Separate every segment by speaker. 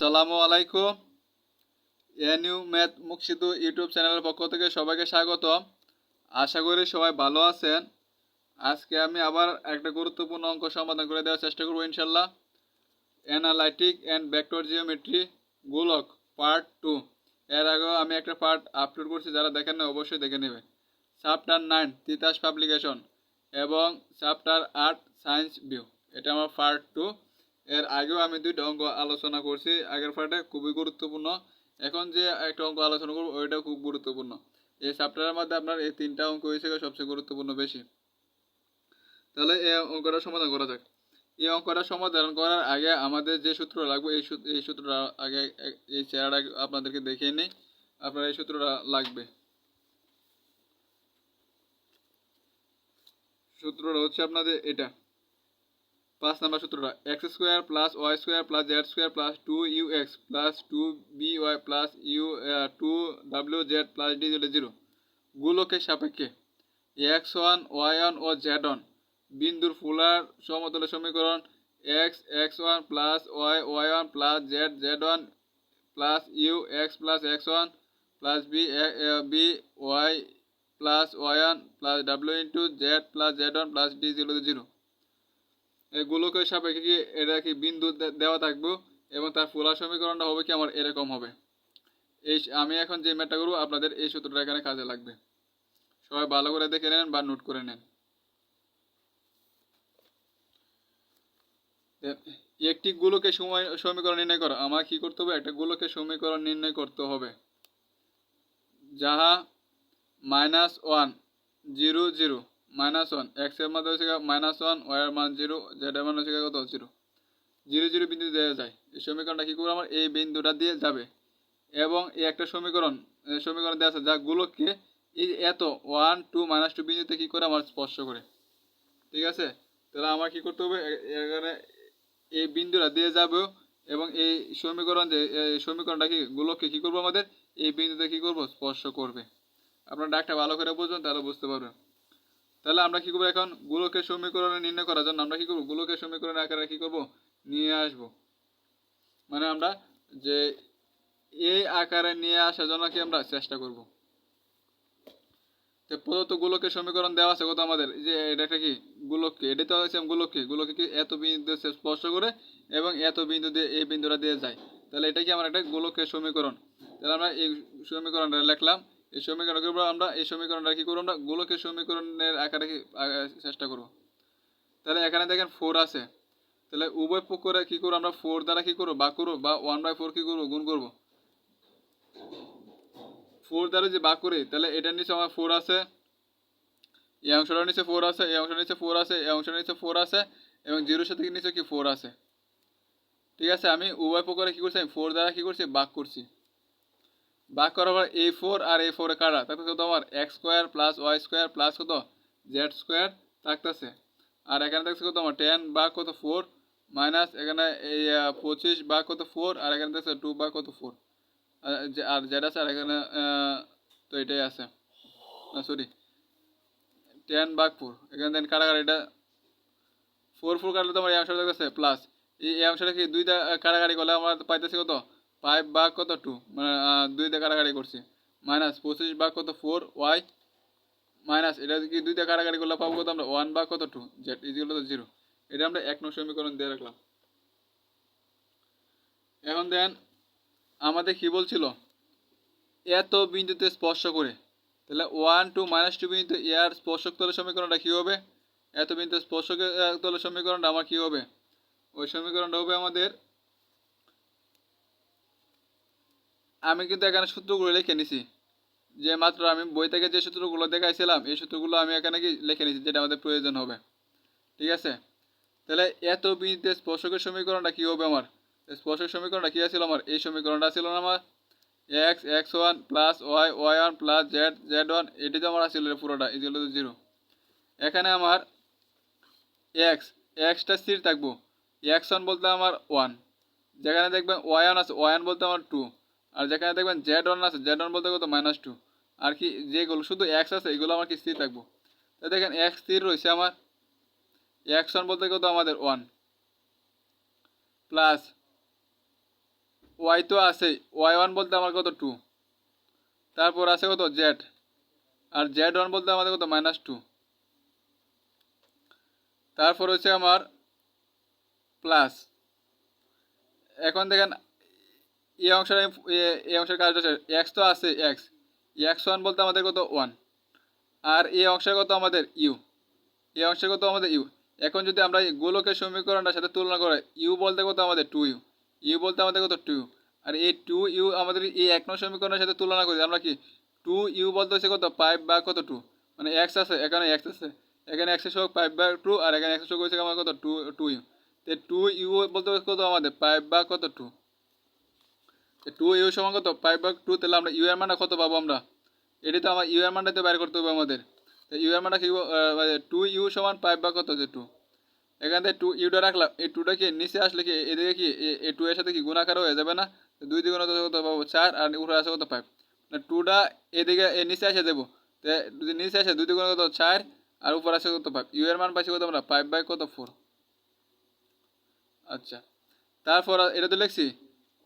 Speaker 1: সালামু আলাইকুম। NU math মুকসিদু YouTube চ্যানেলের পক্ষ থেকে সবাইকে স্বাগত। আশা করি সবাই ভালো আছেন। আজকে আমি আবার একটা গুরুত্বপূর্ণ অঙ্ক সমাধান করে দেওয়ার চেষ্টা করব ইনশাল্লাহ। অ্যানালাইটিক অ্যান্ড ভেক্টর জিওমেট্রি গোলক পার্ট টু এর আগেও আমি একটা পার্ট আপলোড করছি, যারা দেখেন না অবশ্যই দেখে নেবেন। চ্যাপ্টার নাইন তিতাস পাবলিকেশন এবং চ্যাপ্টার আট সায়েন্স ভিউ এটা আমার পার্ট টু এর আগেও আমি দুইটা অঙ্ক আলোচনা করছি, আগের পার্টে খুবই গুরুত্বপূর্ণ। এখন যে একটা অঙ্ক আলোচনা করব, ওইটাও খুব গুরুত্বপূর্ণ। এই চ্যাপ্টারের মধ্যে আপনার এই তিনটা অঙ্ক হিসেবে সবচেয়ে গুরুত্বপূর্ণ বেশি। তাহলে এই অঙ্কটা সমাধান করা যাক। এই অঙ্কটা সমাধান করার আগে আমাদের যে সূত্র লাগবে, এই এই সূত্রটা আগে এই চেহারাটা আপনাদেরকে দেখিয়ে নিই। আপনার এই সূত্রটা লাগবে। সূত্রটা হচ্ছে আপনাদের এটা। পাঁচ নাম্বার সূত্রটা x square plus y square plus z square plus two u x plus two b y plus u two W z plus d z zero গুলোকে সাপেক্ষে এক্স ওয়ান ওয়াই ওয়ান ও জেড ওয়ান বিন্দুর ফুলার সমতলের সমীকরণ x x one plus y y one plus z z one plus u x plus x one plus b b y plus y one plus W into z plus z one plus d zero zero এগুলোকে সাপেক্ষে এটা কি বিন্দু দেওয়া থাকবে? এবং তার fuller সমীকরণটা হবে কি আমার এরকম হবে। এই আমি এখন যে ম্যাটটা করব, আপনাদের এই সূত্রটা এখানে কাজে লাগবে। সবাই ভালো করে দেখে নেন বা নোট করে নেন। একটি গোলকের সময়, সমীকরণ নির্ণয় করো। আমার কি করতে হবে? একটা গোলকের সমীকরণ নির্ণয় করতে হবে। যাহা minus one, zero zero. Minus one, এক্সের মধ্যে হচ্ছে মাইনাস ওয়ান, ওয়াই এর মান জিরো, জেড এর মান হচ্ছে কত? জিরো। জিরো জিরো বিন্দু দেওয়া যায়। এই সমীকরণটা কী করব আমার? এই বিন্দুটা দিয়ে যাবে। এবং এই একটা সমীকরণ সমীকরণ দেওয়া আছে যা গুলোকে এই এত ওয়ান, টু, মাইনাস টু বিন্দুতে কী করে আমার স্পর্শ করে? ঠিক আছে? তাহলে আমার কী করতে হবে? এখানে এই বিন্দুটা দিয়ে যাবে এবং এই সমীকরণ যে সমীকরণটা কি, গুলোকে কী করব আমাদের? এই বিন্দুতে কী করব? স্পর্শ করবে। আপনার ডাকটা ভালো করে বুঝবেন, তাহলে বুঝতে পারবেন। তাহলে আমরা কি করব এখন? গোলকের সমীকরণে নির্ণয় করার জন্য আমরা কি করব? গোলকের সমীকরণের আকারে কি করব? নিয়ে আসব। মানে আমরা যে এই আকারে নিয়ে আসার জন্য কি আমরা চেষ্টা করব? তো প্রদত্ত গোলকের সমীকরণ দেওয়া আছে কত আমাদের? যে এটা কি? গোলককে। এটা তো হচ্ছে গোলককে। গোলকে কি এত বিন্দু স্পর্শ করে এবং এত বিন্দু দিয়ে এই বিন্দুটা দিয়ে যায়। তাহলে এটা কি আমার একটা গোলকের সমীকরণ? তাহলে আমরা এই সমীকরণটা লিখলাম। এই সমীকরণ করব আমরা, এই সমীকরণটা কি করব আমরা? গোলকের সমীকরণের আকারে চেষ্টা করব। তাহলে এখানে দেখেন ফোর আছে। তাহলে উভয় পক্ষরে কি করব আমরা? ফোর দ্বারা কি করব? বা করব বা ওয়ান বাই ফোর কি করব? গুণ করব। ফোর দ্বারা যে বা করি, তাহলে এটার নিচে আমার ফোর আছে। এই অংশটার নিচে ফোর আছে, এই অংশটার নিচে ফোর আছে, এই অংশটার নিচে ফোর আছে, এবং জিরোর সাথে নিচে কি ফোর আছে। ঠিক আছে, আমি উভয় পক্ষরে কি করছি? আমি ফোর দ্বারা কি করছি? বাক করছি। বাক করার পর এই ফোর আর এই ফোরে কাটা থাকতেছে কত আমার x square plus y square plus কত? জেড স্কোয়ার থাকতেছে। আর এখানে থাকছে কত আমার টেন বা কত? ফোর মাইনাস এখানে এই পঁচিশ বা কত? ফোর আর এখানে থাকছে টু বা কত? ফোর আর জেড আছে আর এখানে তো এটাই আছে। সরি টেন বাঘ ফোর এখানে দেন কাটাকাটি এটা? ফোর ফোর কাটলে তোমার এই অংশটা দেখতেছে প্লাস এই এই অংশটা কি দুইটা কাটাকাটি করলে আমার পাইতেছে কত? ফাইভ বা কত টু মানে আহ, দুইটা কাটাকাটি করছি। মাইনাস পঁচিশ বা কত ফোর ওয়াই মাইনাস এটা কি দুইটা কাটাকাটি করলে পাবো কত আমরা? ওয়ান বা কত টু জেড ইজিগুলো তো জিরো এটা আমরা এক নং সমীকরণ দিয়ে রাখলাম। এখন দেন আমাদের কি বলছিল? এত বিন্দুতে স্পর্শ করে। তাহলে ওয়ান টু মাইনাস টু বিন্দু এর স্পর্শক তলের সমীকরণটা কী হবে? এত বিন্দু স্পর্শক তলের সমীকরণটা আমার কী হবে? ওই সমীকরণটা হবে আমাদের আমি কিন্তু এখানে সূত্রগুলো লিখে নিছি। যে মাত্র আমি বই থেকে যে সূত্রগুলো দেখাইছিলাম, এই সূত্রগুলো আমি এখানে কি লিখে নিছি যেটা আমাদের প্রয়োজন হবে। ঠিক আছে? তাহলে এত বিন্দুতে স্পর্শকের সমীকরণটা কী হবে আমার? স্পর্শক সমীকরণটা কী ছিল আমার? এই সমীকরণটা ছিল না আমার। X x one plus y y one plus z z one এটি তো আমার আসছিল পুরোটা ইজিগুলো তো জিরো এখানে আমার এক্স এক্সটা স্থির থাকব। এক্স ওয়ান বলতে আমার ওয়ান যেখানে দেখবেন ওয়াই ওয়ান আছে ওয়াই ওয়ান বলতে আমার টু আর যেখানে দেখবেন জেড ওয়ান আছে জেড ওয়ান বলতে কত? মাইনাস টু আর কি যেগুলো, শুধু এক্স আছে, এগুলো আমার কি স্থির থাকব? তো দেখেন এক্স স্থির রয়েছে আমার এক্স ওয়ান বলতে কত? আমাদের ওয়ান প্লাস ওয়াই তো আছে ওয়াই ওয়ান বলতে আমার কত? টু তারপর আছে কত? জেড আর জেড ওয়ান বলতে আমাদের কত? মাইনাস টু তারপর হচ্ছে আমার প্লাস এখন দেখেন এই অংশটা এ- এই অংশের কাজটা হচ্ছে এক্স তো আছে এক্স এক্স ওয়ান বলতে আমাদের কত? ওয়ান আর এই অংশের কত? আমাদের ইউ এই অংশের কত? আমাদের ইউ এখন যদি আমরা এই গোলকের সমীকরণটার সাথে তুলনা করে ইউ বলতে কত? আমাদের টু ইউ ইউ বলতে আমাদের কত? টু ইউ আর এই টু ইউ আমাদের এই এক নং সমীকরণের সাথে তুলনা করি, আমরা কি টু ইউ বলতে হচ্ছে কত? ফাইভ বা কত? টু মানে এক্স আছে, এখানে এক্স আছে। এখানে এক্সের সহ ফাইভ বা টু আর এখানে এক্সের সহ হচ্ছে আমার কত? টু টু ইউ তো টু ইউ বলতে কত? আমাদের ফাইভ বা কত? টু টু ইউ সমান কত ফাইভ বা টু তাহলে আমরা ইউ এর মানটা কত পাবো আমরা? এটি তো আমার ইউ এর মানটা তো বের করতে হবে আমাদের। তো ইউ এর মানটা কি টু ইউ সমান ফাইভ বা কত যে টু এখান থেকে টু ইউটা রাখলাম, এই টুটা কি নিচে আসলে কি এদিকে কি এ- টু এর সাথে কি গুণাকার হয়ে যাবে না? দুই হতে কত পাবো? চার, আর উপরে আছে কত ফাইভ মানে টুটা এদিকে, এ নিচে এসে দেবো। যদি নিচে আসে দুই দ্বিগুণ কত? চার, আর উপর আছে কত ফাইভ ইউ এর মান পাইছি কত আমরা? ফাইভ বাই কত ফোর আচ্ছা। তারপর এটা তো লিখছি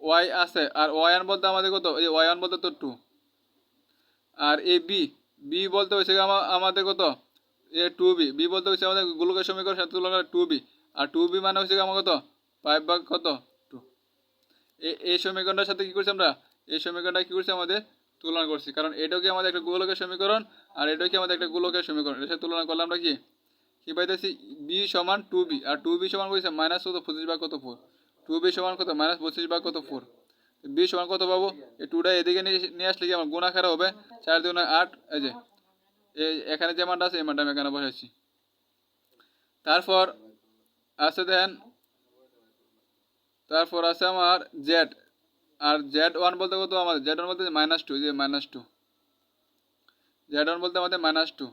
Speaker 1: ওয়াই আছে, আর ওয়াই ওয়ান বলতে আমাদের কত? এই ওয়াই ওয়ান বলতে তো টু আর এই বি বি বলতে হয়েছে আমাদের কত? এ টু বি বি বলতে হচ্ছে আমাদের গোলকের সমীকরণ সাথে তুলনা করে টু বি আর টু বি মানে হচ্ছে আমার কত? ফাইভ ভাগ কত? টু এই সমীকরণটার সাথে কী করছি আমরা? এই সমীকরণটা কী করছি আমাদের? তুলনা করছি। কারণ এটাও কি আমাদের একটা গোলকের সমীকরণ, আর এটাও কি আমাদের একটা গোলকের সমীকরণ? এর সাথে তুলনা করলে আমরা কি? কী পাইতেছি? বি সমান টু বি আর টু বি সমান করেছে মাইনাস কত? পঁচিশ ভাগ কত? ফোর টু বি সমান কত? মাইনাস পঁচিশ ভাগ কত? ফোর। বি সমান কত পাবো? এই টুটা এদিকে নিয়ে নিয়ে আসলে কি আমার গুণাকার হবে? চার দুগুণে আট, এই যে এখানে যে মানটা আছে, এই মানটা আমি এখানে বসাইছি। তারপর আছে দেন, তারপর আছে আমার জেড আর জেড ওয়ান বলতে কত আমাদের? জেড ওয়ান বলতে মাইনাস টু যে মাইনাস টু জেড ওয়ান বলতে আমাদের মাইনাস টু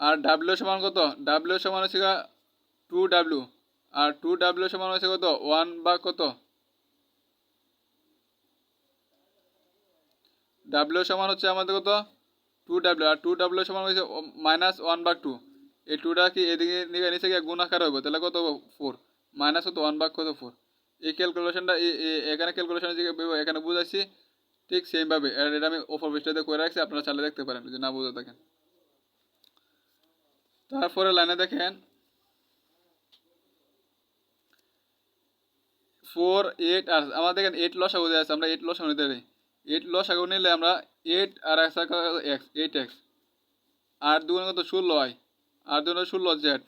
Speaker 1: আর ডাব্লিউ সমান কত? ডাব্লিউ সমান হচ্ছে টু ডাব্লিউ আর টু ডাব্লিউ সমান হচ্ছে কত? ওয়ান বা কত? ডাব্লিউ সমান হচ্ছে আমাদের কত? টু ডাব্লিউ আর টু ডাব্লিউ সমান হচ্ছে মাইনাস ওয়ান বাক টু এই টুটা কি এদিকে নিচে নিচে গিয়ে গুণ আকার হবে তাহলে কত ফোর মাইনাস কত ওয়ান বাক কত ফোর এই ক্যালকুলেশনটা এখানে ক্যালকুলেশন এখানে বুঝাচ্ছি, ঠিক সেমভাবে এটা আমি ওপর পৃষ্ঠাতে করে রাখছি, আপনারা চালে দেখতে পারেন, যদি না বুঝে থাকেন। তারপরে লাইনে দেখেন ফোর, এইট, আর আমাদের দেখেন এইট লস আগুন আছে, আমরা এইট লস নিতে পারি। এইট লস আগুন নিলে আমরা এইট আর এক্স এক্স এইট এক্স আর দুগুণ কত? ষোলো হয় আর দুগুণ ষোলো জেড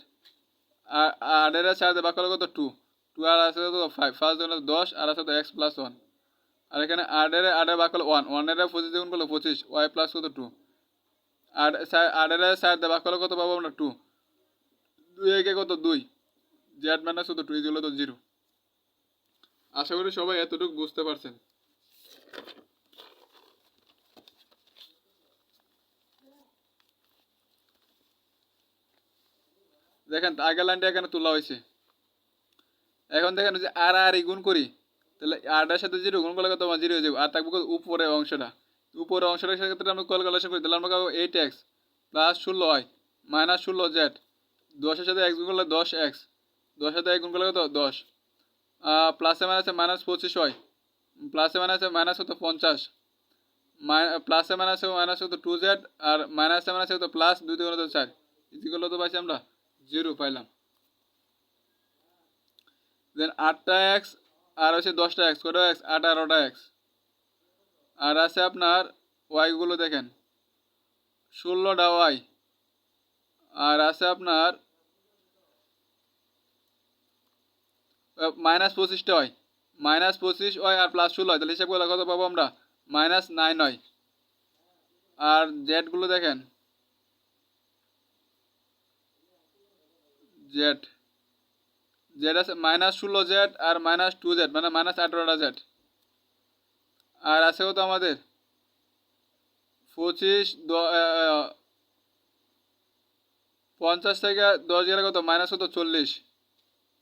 Speaker 1: আর এর চার দিয়ে বাক্য কত? টু টু আর আছে কত? ফাইভ ফার্স্ট দুগুণ দশ। আর আছে এক্স প্লাস ওয়ান আর এখানে আটের আটের বাক্য ওয়ান ওয়ানের পঁচিশ দুগুণ করল পঁচিশ। ওয়াই প্লাস কত? টু আর আটের চার দিয়ে বাক্য কত পাবো আমরা? টু দুই একে কত? দুই। জেড মাইনাস কত? টু এগুলো তো জিরো আশা করি সবাই এতটুকু বুঝতে পারছেন। দেখেন, আগের লাইনটা এখানে তোলা হয়েছে। এখন দেখেন যে আর আর গুণ করি, তাহলে আরটার সাথে জিরো গুণ করলে কত আমার জিরো হয়ে যাবে। আর থাকবে উপরে অংশটা। উপরে অংশটার ক্ষেত্রে আমরা ক্যালকুলেশন করি, তাহলে আমরা এইট এক্স প্লাস ষোলো হয় মাইনাস ষোলো জেড দশের সাথে এক গুণ করলে দশ এক্স দশের সাথে এক গুণ করলে কত? দশ। প্লাসে মাইনাসে মাইনাস পঁচিশ হয়। প্লাসে মাইনাসে মাইনাস হতো পঞ্চাশ। প্লাসে মাইনাসে মাইনাস হতো টু জেড আর মাইনাসে মাইনাসে হতো প্লাস দুই দুগুণ হতো চার। ইজিগুলো তো পাইছি আমরা? জিরো পাইলাম। দেন আটটা এক্স আর হচ্ছে দশটা এক্স কটা এক্স আট আঠারোটা এক্স আর আছে আপনার ওয়াইগুলো দেখেন। ষোলোটা ওয়াই আর আছে আপনার মাইনাস পঁচিশটা হয়। মাইনাস পঁচিশ হয় আর প্লাস ষোলো হয়। তাহলে হিসাব করলে কত পাবো আমরা? মাইনাস নাইন হয়। আর জেডগুলো দেখেন। জেড জেড আছে মাইনাস ষোলো জেড আর মাইনাস টু জেড মানে মাইনাস আঠারোটা জেড আর আছে কত আমাদের? পঁচিশ পঞ্চাশ থেকে দশ গেলে কত? মাইনাস কত? চল্লিশ।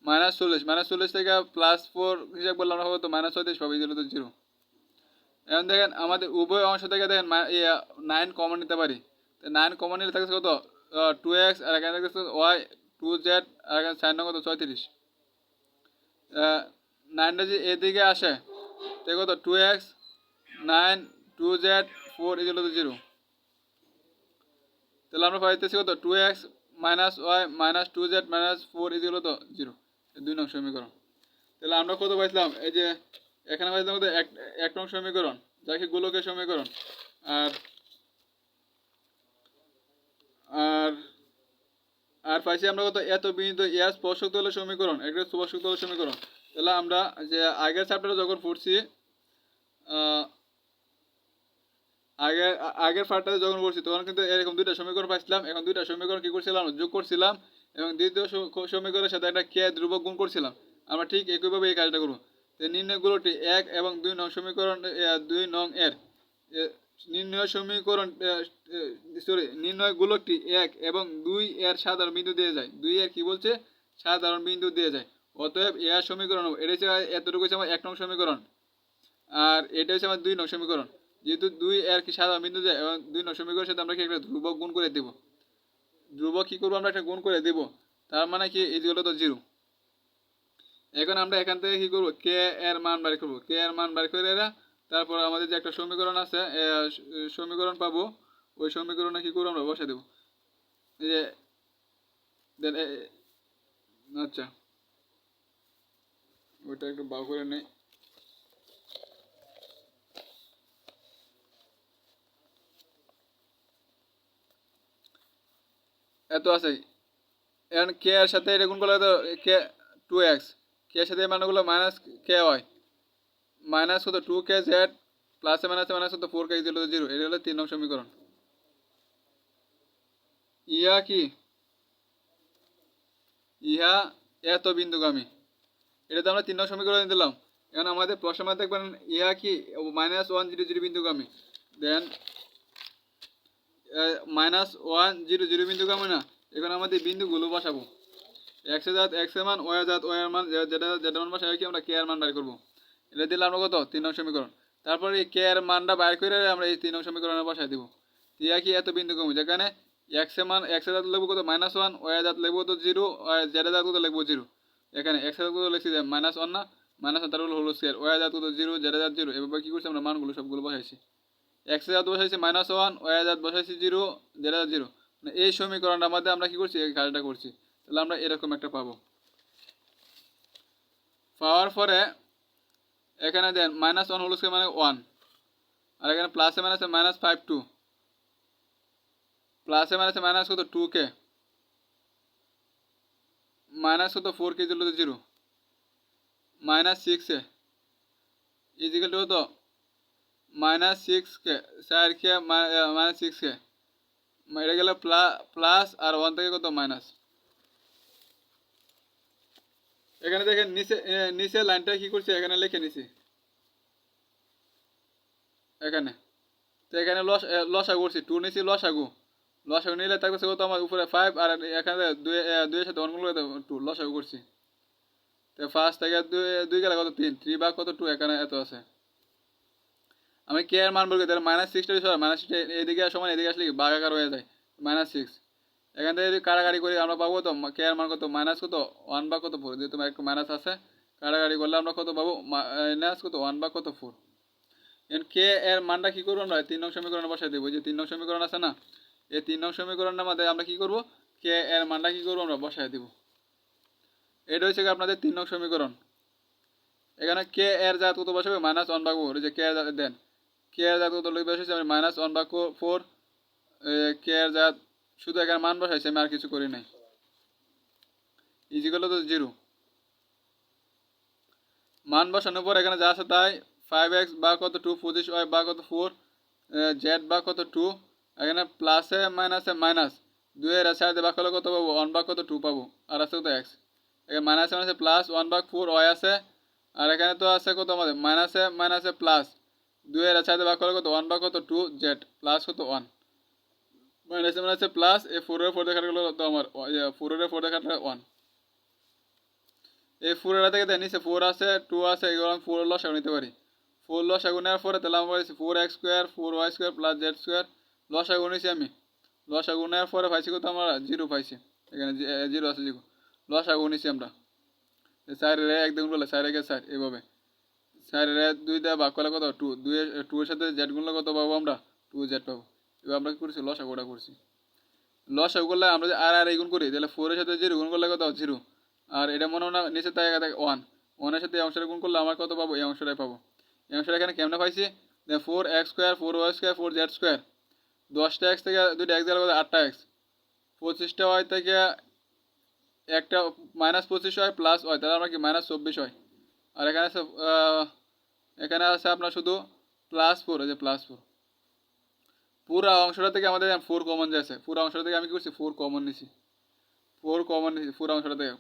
Speaker 1: মাইনাস চল্লিশ মাইনাস চল্লিশ থেকে প্লাস ফোর হিসাব করলে আমরা তো মাইনাস চল্লিশ পাবো জিরো তো জিরো এখন দেখেন আমাদের উভয় অংশ থেকে দেখেন নাইন কমন নিতে পারি। তো নাইন কমন নিলে থাকছে কত? টু এক্স আর এখানে থাকছে ওয়াই টু জেড আর এখানে সাইন কত? ছয়ত্রিশ। নাইনটা যদি এদিকে আসে, তো কত? Two x nine two z four equal to zero তাহলে আমরা পাইতেছি কত? Two x minus y minus two z minus four equal to zero দুই নং সমীকরণ। তাহলে আমরা কত পাইছিলাম? এই যে এখানে পাইছিলাম কত? এক নং সমীকরণ, যাকে গোলকের সমীকরণ। আর আর আর পাইছি আমরা কত? এত বিন্দু এস স্পর্শক তলের সমীকরণ একটা স্পর্শক তলের সমীকরণ। তাহলে আমরা যে আগের চ্যাপ্টারে যখন পড়ছি আগের আগের পার্টটাতে যখন পড়ছি, তখন কিন্তু এরকম দুইটা সমীকরণ পাইছিলাম। এখন দুইটা সমীকরণ কি করছিলাম? যোগ করছিলাম। এবং দ্বিতীয় সমীকরণের সাথে একটা কে ধ্রুবক গুণ করছিলাম। আমরা ঠিক একইভাবে এই কাজটা করব। নির্ণয়গুলোটি এক এবং দুই নং সমীকরণ দুই নং এর। নির্ণয় সমীকরণ সরি নির্ণয়গুলোটি এক এবং দুই এর সাধারণ বিন্দু দিয়ে যায়। দুই এর কি বলছে? সাধারণ বিন্দু দিয়ে যায়। অতএব এর সমীকরণ এটা হচ্ছে এতটুকু হচ্ছে আমার এক নং সমীকরণ। আর এটা হচ্ছে আমার দুই নং সমীকরণ। যেহেতু দুই এর কি সাধারণ বিন্দু যায়, এবং দুই নং সমীকরণের সাথে আমরা কি একটা ধ্রুবক গুণ করে দেব? ধ্রুবক কি করব? আমরা একটা গুণ করে দেব। তার মানে কি? এই হলো তো জিরো। এখন আমরা এখান থেকে কি করব? কে এর মান বাড়ি করব। কে এর মান বাড়ি করে এরা, তারপর আমাদের যে একটা সমীকরণ আছে সমীকরণ পাবো, ওই সমীকরণে কি করব আমরা? বসে দেবো। এই যে আচ্ছা। ওইটা একটু বাউ করে নেই। এত আছে। এখন কে এর সাথে এটা গুণ করলে তো কে টু এক্স কে এর সাথে মানগুলো মাইনাস কে হয় মাইনাস কত টু কে জেড প্লাসে মাইনাসে মাইনাস কত ফোর কে জিরো জিরো এটা হলো তিন নং সমীকরণ। ইহা কি? ইহা এত বিন্দুগামী। এটা তো আমরা তিন নং সমীকরণ দিলাম। এখন আমাদের প্রশ্ন দেখবেন ইহা কি minus one zero zero বিন্দুগামী। Then minus one zero zero বিন্দুগামী না। এখন আমাদের বিন্দুগুলো বসাবো। এক্সের জাত এক্সের মান ওয়াই জাত ওয়াই এর মান যেটা যেটা মান বসাই কি আমরা কে এর মান বাইর করব। এটা দিলে আমরা কত? তিন নং সমীকরণ। তারপরে এই কে এর মানটা বাইর করে আমরা এই তিন নং সমীকরণে বসাই দিব। ইয়া কি এত বিন্দু কমে? যেখানে এক্সের মান এক্সের জাত লিখব কত? মাইনাস ওয়ানের জাত লিখব তো জিরো জেড এর জাত কত লিখব? জিরো এখানে এর জাত কত লিখছি? মাইনাস ওয়ান না। মাইনাস ওয়ান তারপর হলো স্কোয়ার ওয়াই জাত কত? জিরো জেড জাত জিরো এভাবে কি করছি আমরা? মানগুলো সবগুলো বসাইছি। এক্সের জাত বসাইছি মাইনাস ওয়ান ওয়াই জাত বসাইছি জিরো এর জাত জিরো মানে এই সমীকরণটার মধ্যে আমরা কি করছি? এই কাজটা করছি। তাহলে আমরা এরকম একটা পাবো। পাওয়ার পরে এখানে then minus one whole square মানে ওয়ান আর এখানে প্লাসে মাইনাসে মাইনাস ফাইভ টু প্লাসে মাইনাসে মাইনাস কত? টু কে মাইনাস কত? Four k zero zero minus six equal to কত? মাইনাস সিক্স কে চার কে মাইনাস সিক্স কে এটা গেলে প্লাস আর ওয়ান থেকে কত? মাইনাস এখানে দেখেন নিচে নিচে লাইনটা কি করছে? এখানে লিখে নিছি। এখানে। তো এখানে লস এ, লসাগু করছি। টু নিচে লসাগু। লসাগু নিলে থাকবে কত? আমার উপরে ফাইভ আর এখানে দুই দুইয়ের সাথে অনগুলো টু লসাগু করছি। তো ফার্স্ট থেকে দুই দুই গেলে কত? তিন। থ্রি বা কত? টু এখানে এত আছে। আমি কে এর মান বলব? তাহলে মাইনাস সিক্সটা মাইনাস সিক্সটা এদিকে সমান এদিকে আসলে কি? বাঘাকার হয়ে যায়? মাইনাস সিক্স এখান থেকে যদি কাড়াকাড়ি করি, আমরা পাবো তো? কে এর মান কত? মাইনাস কত? ওয়ান বা কত ফোর যেহেতু একটু মাইনাস আছে কাড়াকাড়ি করলে আমরা কত পাবো? মাইনাস কত? ওয়ান বা কত ফোর এখন কে এর মানটা কী করব আমরা? তিন নং সমীকরণে বসাই দেবো। যে তিন নং সমীকরণ আছে না? এই তিন নং সমীকরণের মধ্যে আমরা কী করব? কে এর মানটা কী করব আমরা? বসাই দেবো। এটা হচ্ছে আপনাদের তিন নং সমীকরণ। এখানে কে এর জাত কত বসাবে? মাইনাস ওয়ান বা ফোর যে কে এর দেন। কে এর জাত কত লিখবে বসেছে আমি মাইনাস ওয়ান বা ফোর কে জাত শুধু এখানে মান বসাইছি, আমি আর কিছু করি নাই। ইজিগুলো তো জিরো মান বসানোর পর এখানে যা আছে তাই ফাইভ এক্স বা কত টু পঁচিশ ওয়াই বা কত ফোর জেড বা কত টু এখানে প্লাসে মাইনাসে মাইনাস দুইয়ের সাইডে বা কত পাবো? ওয়ান বা কত টু পাবো। আর আছে কত এক্স এখানে মাইনাসে মাইনাসে প্লাস ওয়ান বা ফোর ওয়াই আছে। আর এখানে তো আছে কত আমাদের? মাইনাসে মাইনাসে প্লাস দুইয়ের সাইডে বা কত? ওয়ান বা কত? টু জেড প্লাস কত? ওয়ান মাইনাসে মাইনাসে প্লাস এই ফোরের ফোর দেখাটা তো আমার? ফোরের ফোর দেখাটা ওয়ান এই ফোরের থেকে দেয় নিচে ফোর আছে টু আছে এগুলো আমি ফোর লস নিতে পারি। ফোর লস আগুনের পরে তাহলে আমার four x square four y square plus z square loss আগুন নিয়েছি আমি। লস আগুনের পরে পাইছি কত আমরা? জিরো পাইছি। এখানে জিরো আছে জিরো লস আগুন নিয়েছি আমরা। চার রে দ্বিগুণ করলে চার একে চার এভাবে চার রে দুই দেওয়া ভাগ করলে কত? টু দুই টু এর সাথে জেড গুণলে কত পাবো আমরা? টু, জেড পাবো। এবার আমরা কি করছি? লস গোটা করছি। লস করলে আমরা আর আর এই গুণ করি, তাহলে ফোরের সাথে জিরো গুণ করলে কত? জিরো আর এটা মনে হয় নিচে তাই থাকে ওয়ান ওয়ানের সাথে এই অংশটা গুণ করলে আমার কত পাবো? এই অংশটাই পাবো। এই অংশটা এখানে কেমনে পাইছি? Four x square four y square four z square দশটা এক্স থেকে দুইটা এক্স গেলে আটটা এক্স পঁচিশটা ওয়াই থেকে একটা মাইনাস পঁচিশ হয় প্লাস হয় তাহলে আমরা কি? মাইনাস চব্বিশ হয়। আর এখানে এখানে আছে আপনার শুধু প্লাস ফোর যে প্লাস ফোর পুরো অংশটা থেকে আমাদের ফোর কমন যাচ্ছে পুরো অংশটা থেকে আমি কি করছি? ফোর কমন নিছি। ফোর কমন নিছি, পুরো অংশটা থেকে।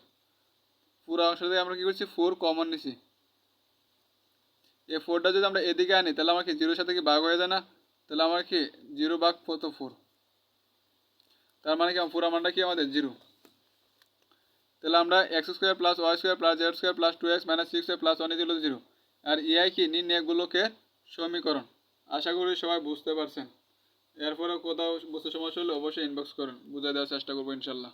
Speaker 1: পুরো অংশটা থেকে আমরা কি করছি? ফোর কমন নিছি। এই ফোরটা যদি আমরা এদিকে আনি, তাহলে আমার কি জিরোর সাথে কি ভাগ হয়ে যায় না? তাহলে আমার কি জিরো ভাগ কত ফোর তার মানে কি, পুরো মানটা কি আমাদের জিরো তাহলে আমরা x square plus y square plus z square plus two x minus six plus one equal zero আর ইয়াই কি নির্ণয়গুলোকে সমীকরণ? আশা করি সবাই বুঝতে পারছেন। এরপরে কোথাও বুঝতে সমস্যা হলে অবশ্যই ইনবক্স করুন। বুঝাই দেওয়ার চেষ্টা করব ইনশাল্লাহ।